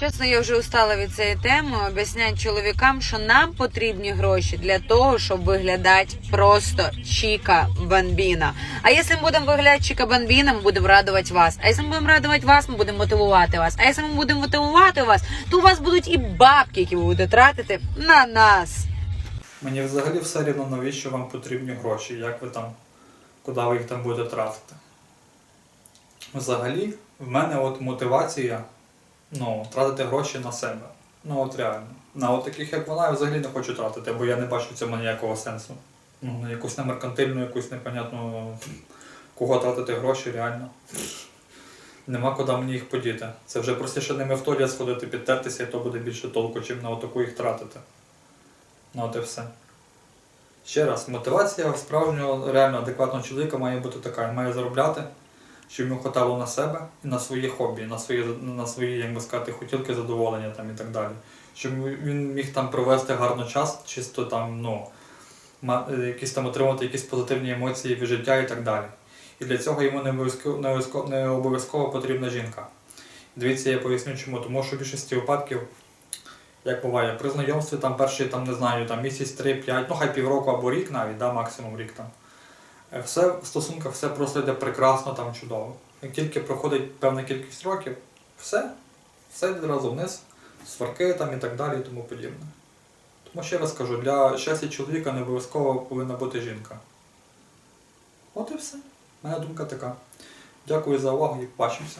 Чесно, я вже устала від цієї теми. Об'яснять чоловікам, що нам потрібні гроші для того, щоб виглядати просто чіка бамбіна. А якщо ми будемо виглядати чіка бамбіна, ми будемо радувати вас. А якщо ми будемо радувати вас, ми будемо мотивувати вас. А якщо ми будемо мотивувати вас, то у вас будуть і бабки, які ви будете тратити на нас. Мені взагалі все рівно, навіщо вам потрібні гроші, як ви там, куди ви їх там будете тратити. Взагалі, в мене от мотивація ну, тратити гроші на себе. Ну от реально. На от таких, як вона, я взагалі не хочу тратити, бо я не бачу в цьому ніякого сенсу. Ну, на якусь немеркантильну, якусь непонятну, кого тратити гроші, реально. Нема куди мені їх подіти. Це вже простіше ними в туалет сходити, підтертися, і то буде більше толку, чим на отаку їх тратити. Ну от і все. Ще раз, мотивація справжнього реально адекватного чоловіка має бути така. Має заробляти, щоб йому хватало на себе і на свої хобі, на свої, на свої як би сказати, хотілки, задоволення там, і так далі. Щоб він міг там провести гарно час, чисто там, ну, е, якісь там отримати якісь позитивні емоції від життя і так далі. І для цього йому не обов'язково, не обов'язково, обов'язково потрібна жінка. Дивіться, я поясню чому. Тому що в більшості випадків як буває, при знайомстві там перші, там, не знаю, там місяць, 3-5, ну хай півроку або рік навіть, да, максимум рік там. Все в стосунках все просто йде прекрасно, там чудово. Як тільки проходить певна кількість років, все, все відразу вниз, сварки там і так далі і тому подібне. Тому ще раз кажу, для щастя чоловіка не обов'язково повинна бути жінка. От і все. Моя думка така. Дякую за увагу і бачимося.